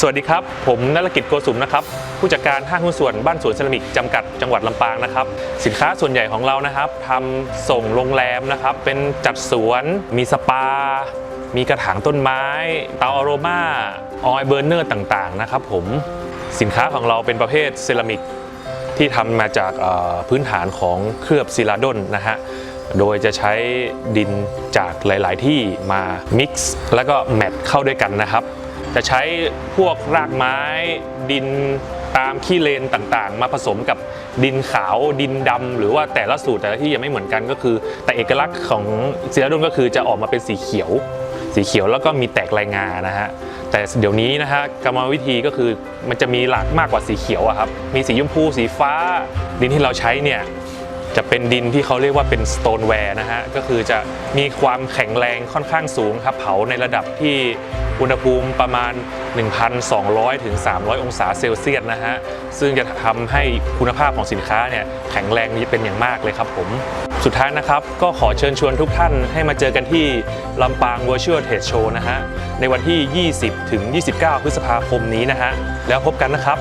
สวัสดีครับ ผมนรกิจโกสุมนะครับ ผู้จัดการห้างหุ้นส่วนบ้านสวนเซรามิกจำกัดจังหวัดลำปางนะครับ สินค้าส่วนใหญ่ของเรานะครับทำส่งโรงแรมนะครับ เป็นจัดสวนมีสปา มีกระถางต้นไม้ เตาอโรมาออยเบอร์เนอร์ต่างๆนะครับผมสินค้าของเราเป็นประเภทเซรามิกที่ทำมาจากพื้นฐานของเคลือบซิลาดอนนะฮะ โดยจะใช้ดินจากหลาย ๆ ที่มา mix แล้วก็แมทเข้าด้วยกันนะครับ จะใช้พวกรากไม้ดินตามขี้เลนต่างๆ มาผสมกับดินขาวดินดำหรือว่าแต่ละสูตรแต่ละที่ยังไม่เหมือนกันก็คือ แต่เอกลักษณ์ของซิลาดอนก็คือจะออกมาเป็นสีเขียว สีเขียวแล้วก็มีแตกลายงานะฮะแต่เดี๋ยวนี้นะฮะกรรมวิธีก็คือมันจะมีหลากมากกว่าสีเขียวอะครับมีสีชมพูสีฟ้า ดินที่เราใช้เนี่ย จะเป็นดินที่เขาเรียกว่าเป็นสโตนแวร์นะฮะ ก็คือจะมีความแข็งแรงค่อนข้างสูงครับ เผาในระดับที่อุณหภูมิประมาณ 1,200 ถึง 300 องศาเซลเซียสนะฮะ ซึ่งจะทำให้คุณภาพของสินค้าเนี่ยแข็งแรงนี้เป็นอย่างมากเลยครับผม สุดท้ายนะครับ ก็ขอเชิญชวนทุกท่านให้มาเจอกันที่ลำปาง Virtual Trade Show นะฮะ ในวันที่ 20 ถึง 29 พฤษภาคมนี้นะฮะ แล้วพบกันนะครับ